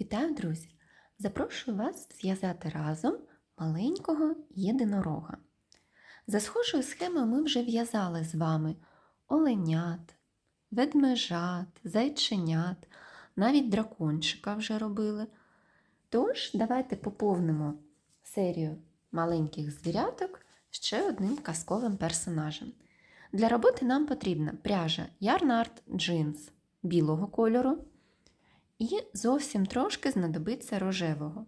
Вітаю, друзі! Запрошую вас зв'язати разом маленького єдинорога. За схожою схемою ми вже в'язали з вами оленят, ведмежат, зайченят, навіть дракончика вже робили. Тож, давайте поповнимо серію маленьких звіряток ще одним казковим персонажем. Для роботи нам потрібна пряжа Ярнард Джинс білого кольору. І зовсім трошки знадобиться рожевого.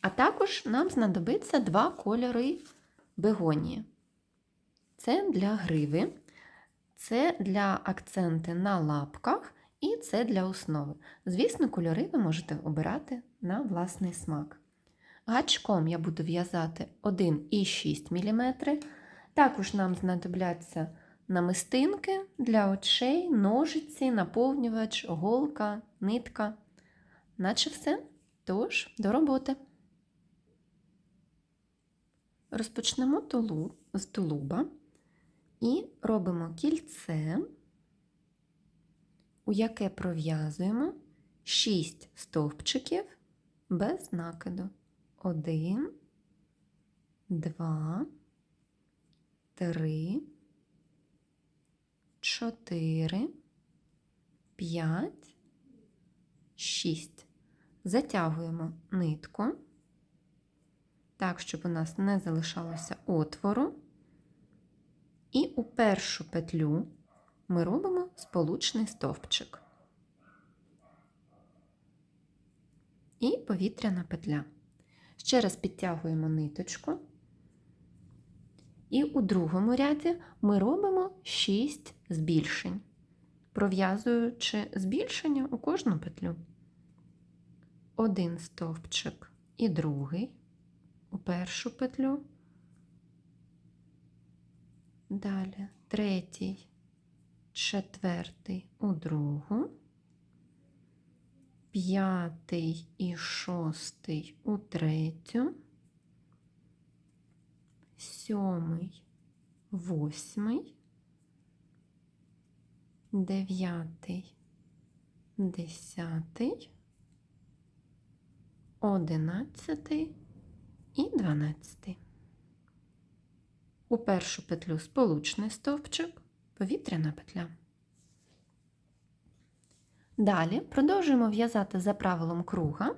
А також нам знадобиться два кольори бегонії. Це для гриви, це для акценти на лапках і це для основи. Звісно, кольори ви можете обирати на власний смак. Гачком я буду в'язати 1,6 мм. Також нам знадобляться намистинки для очей, ножиці, наповнювач, голка, нитка. Наче все. Тож, до роботи. Розпочнемо тулуб, з тулуба і робимо кільце, у яке пров'язуємо 6 стовпчиків без накиду. Один, два, три, чотири, п'ять, шість. Затягуємо нитку, так, щоб у нас не залишалося отвору. І у першу петлю ми робимо сполучний стовпчик. І повітряна петля. Ще раз підтягуємо ниточку. І у другому ряді ми робимо 6 збільшень, пров'язуючи збільшення у кожну петлю. Один стовпчик і другий у першу петлю. Далі третій, четвертий у другу, п'ятий і шостий у третю сьомий, восьмий, дев'ятий, десятий, одинадцятий і дванадцятий. У першу петлю сполучний стовпчик, повітряна петля. Далі продовжуємо в'язати за правилом круга.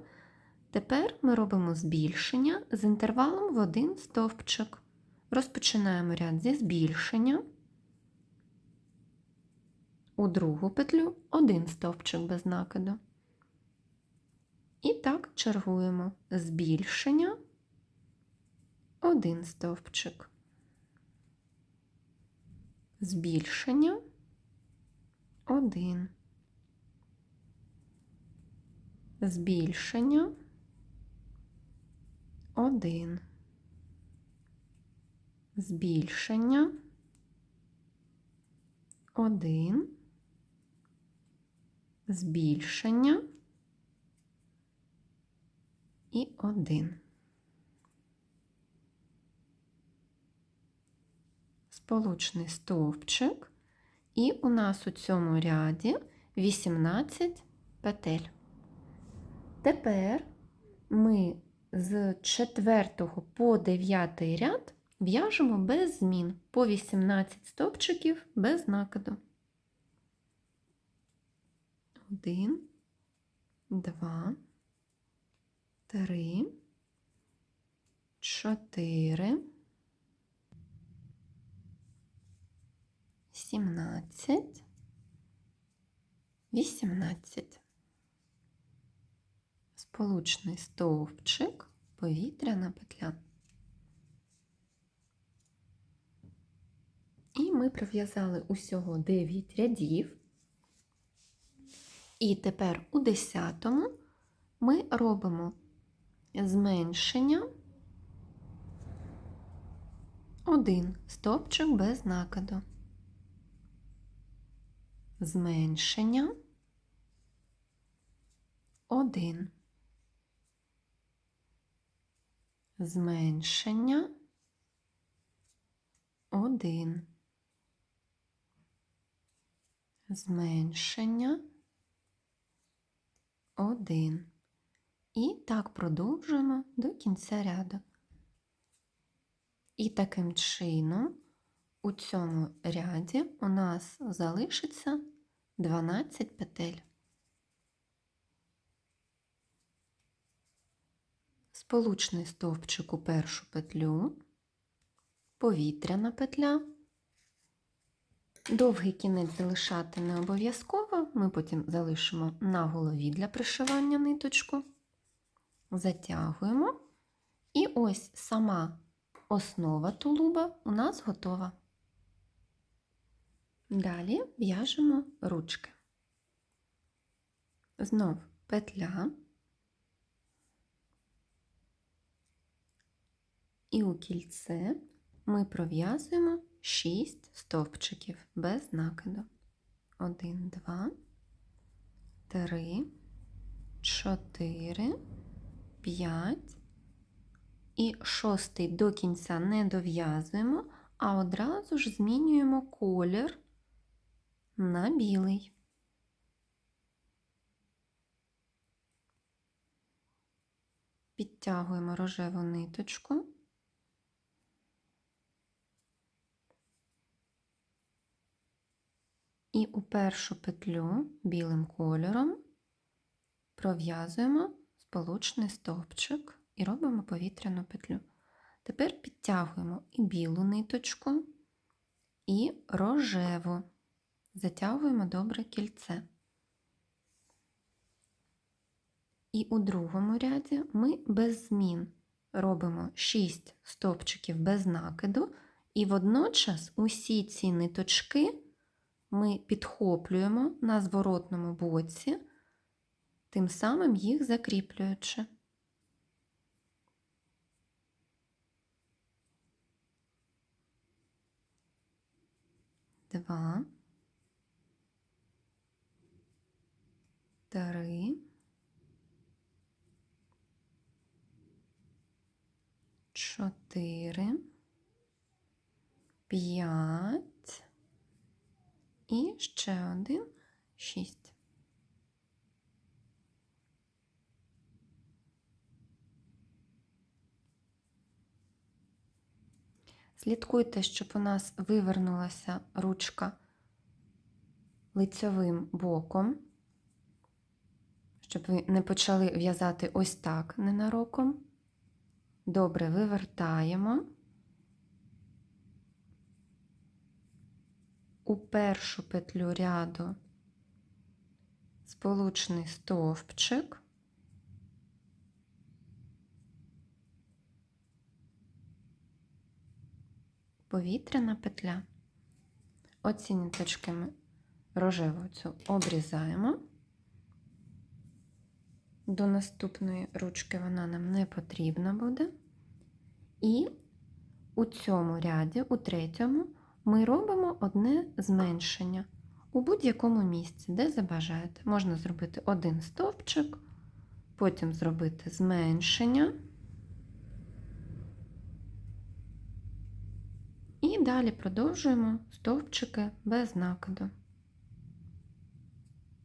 Тепер ми робимо збільшення з інтервалом в один стовпчик. Розпочинаємо ряд зі збільшення. У другу петлю один стовпчик без накиду. І так чергуємо. Збільшення, один стовпчик, збільшення, один, збільшення, один збільшення, один, збільшення і один. Сполучний стовпчик, і у нас у цьому ряді 18 петель. Тепер ми з 4 по 9 ряд В'яжемо без змін по 18 стовпчиків без накиду. Один, два, три, чотири, сімнадцять, вісімнадцять. Сполучний стовпчик, повітряна петля. І ми пров'язали усього 9 рядів. І тепер у 10 ми робимо зменшення один стовпчик без накиду. Зменшення один. Зменшення один. Зменшення один. І так продовжуємо до кінця ряду. І таким чином у цьому ряді у нас залишиться 12 петель. Сполучний стовпчик у першу петлю, повітряна петля. Довгий кінець залишати не обов'язково, ми потім залишимо на голові для пришивання ниточку, затягуємо, і ось сама основа тулуба у нас готова. Далі в'яжемо ручки. Знов петля. І у кільце ми пров'язуємо 6 стовпчиків без накиду. 1, 2, 3, 4, 5. І шостий до кінця не дов'язуємо, а одразу ж змінюємо колір на білий. Підтягуємо рожеву ниточку. І у першу петлю білим кольором пров'язуємо сполучний стовпчик і робимо повітряну петлю. Тепер підтягуємо і білу ниточку, і рожеву, затягуємо добре кільце. І у другому ряді ми без змін робимо 6 стовпчиків без накиду, і водночас усі ці ниточки ми підхоплюємо на зворотному боці, тим самим їх закріплюючи. Два, три, чотири, п'ять. І ще один шість. Слідкуйте, щоб у нас вивернулася ручка лицьовим боком, щоб ви не почали в'язати ось так ненароком. Добре вивертаємо. У першу петлю ряду сполучний стовпчик, повітряна петля. Оці ниточки ми рожеву цю обрізаємо. До наступної ручки вона нам не потрібна буде. І у цьому ряді, у третьому, ми робимо одне зменшення у будь-якому місці, де забажаєте. Можна зробити один стовпчик, потім зробити зменшення. І далі продовжуємо стовпчики без накиду.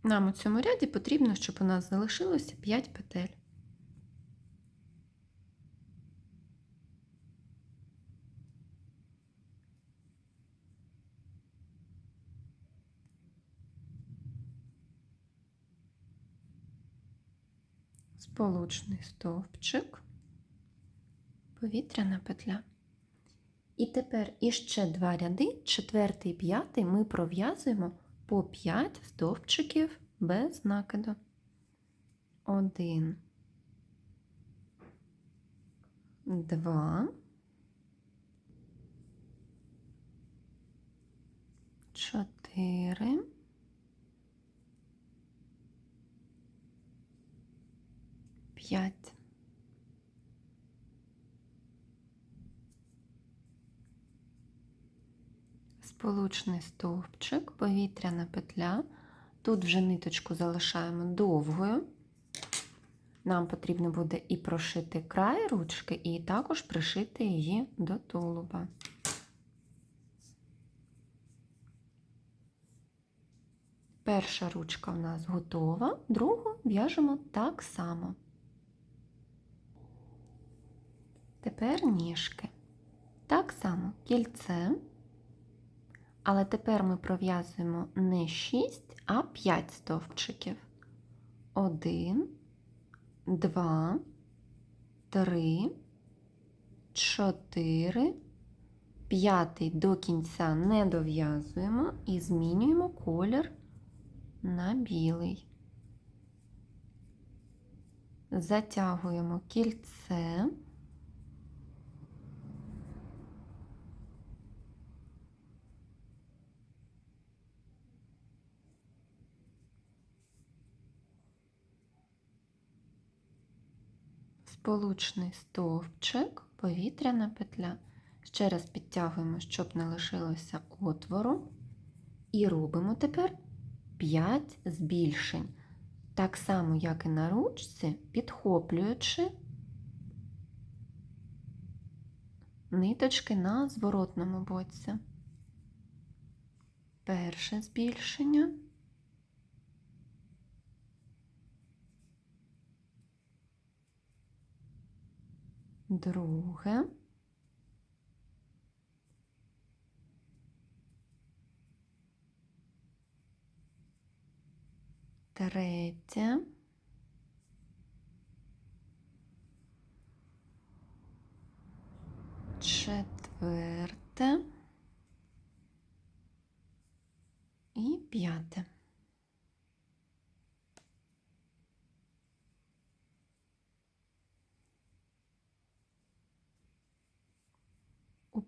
Нам у цьому ряді потрібно, щоб у нас залишилося 5 петель. Сполучний стовпчик, повітряна петля. І тепер іще два ряди, четвертий і п'ятий, ми пров'язуємо по 5 стовпчиків без накиду. Один, два, чотири. П'ять. Сполучний стовпчик, повітряна петля. Тут вже ниточку залишаємо довгою. Нам потрібно буде і прошити край ручки, і також пришити її до тулуба. Перша ручка в нас готова, другу в'яжемо так само. Тепер ніжки. Так само кільце, але тепер ми пров'язуємо не 6, а 5 стовпчиків. 1, 2, 3, 4, п'ятий до кінця не дов'язуємо і змінюємо колір на білий. Затягуємо кільце. Сполучний стовпчик, повітряна петля. Ще раз підтягуємо, щоб не лишилося отвору. І робимо тепер 5 збільшень. Так само, як і на ручці, підхоплюючи ниточки на зворотному боці. Перше збільшення. Друге. Третє. Четверте. І п'яте.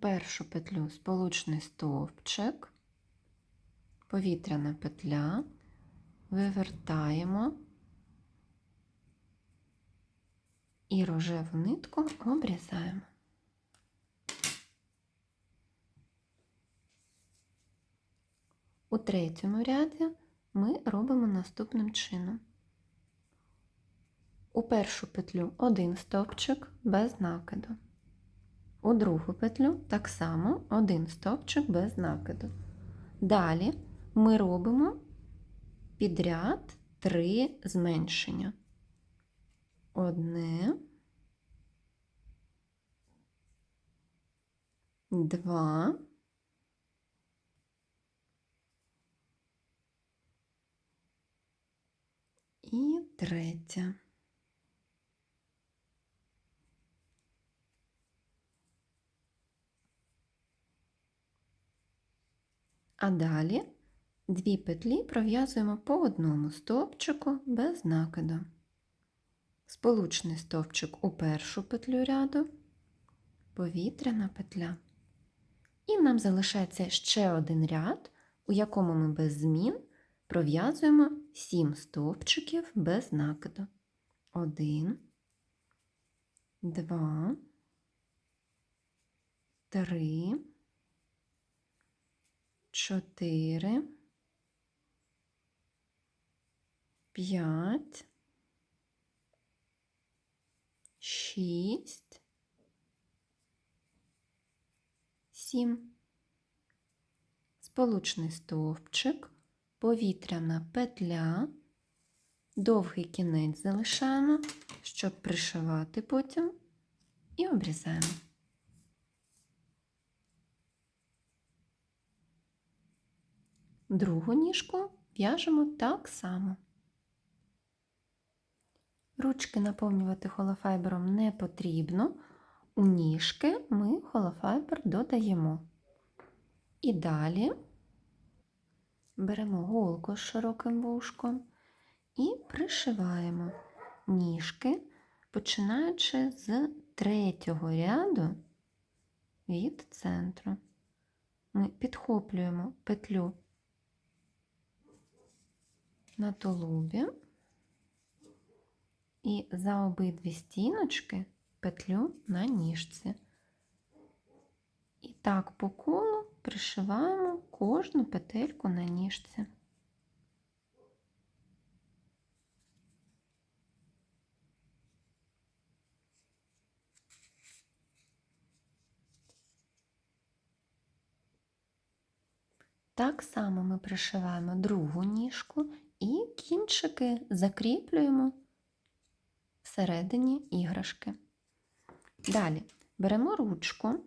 Першу петлю сполучний стовпчик, повітряна петля, вивертаємо і рожеву нитку обрізаємо. У третьому ряді ми робимо наступним чином. У першу петлю один стовпчик без накиду. У другу петлю так само один стовпчик без накиду. Далі ми робимо підряд три зменшення. Одне, два, і третє. А далі дві петлі пров'язуємо по одному стовпчику без накиду. Сполучний стовпчик у першу петлю ряду, повітряна петля. І нам залишається ще один ряд, у якому ми без змін пров'язуємо 7 стовпчиків без накиду. Один, два, три, чотири, п'ять, шість, сім. Сполучний стовпчик, повітряна петля, довгий кінець залишаємо, щоб пришивати потім, і обрізаємо. Другу ніжку в'яжемо так само. Ручки наповнювати холофайбером не потрібно. У ніжки ми холофайбер додаємо. І далі беремо голку з широким вушком і пришиваємо ніжки, починаючи з третього ряду від центру. Ми підхоплюємо петлю на тулубі і за обидві стіночки петлю на ніжці. І так по колу пришиваємо кожну петельку на ніжці. Так само ми пришиваємо другу ніжку і кінчики закріплюємо всередині іграшки. Далі беремо ручку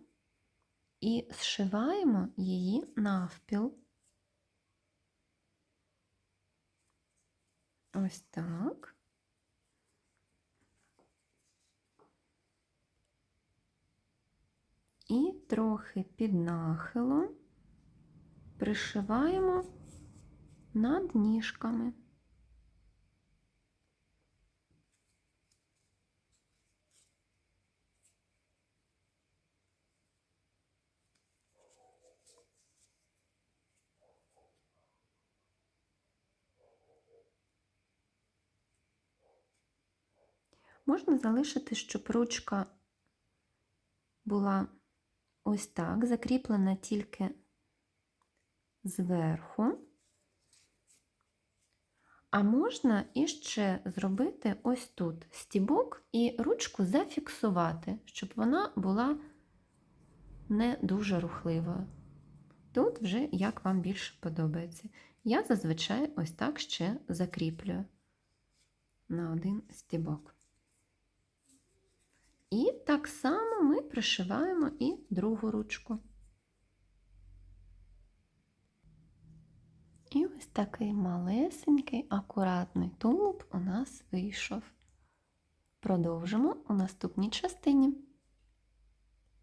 і зшиваємо її навпіл. Ось так. І трохи під нахилом пришиваємо над ніжками. Можна залишити, щоб ручка була ось так, закріплена тільки зверху. А можна іще зробити ось тут стібок і ручку зафіксувати, щоб вона була не дуже рухливою. Тут вже як вам більше подобається. Я зазвичай ось так ще закріплюю на один стібок. І так само ми пришиваємо і другу ручку. І ось такий малесенький, акуратний тулуб у нас вийшов. Продовжимо у наступній частині.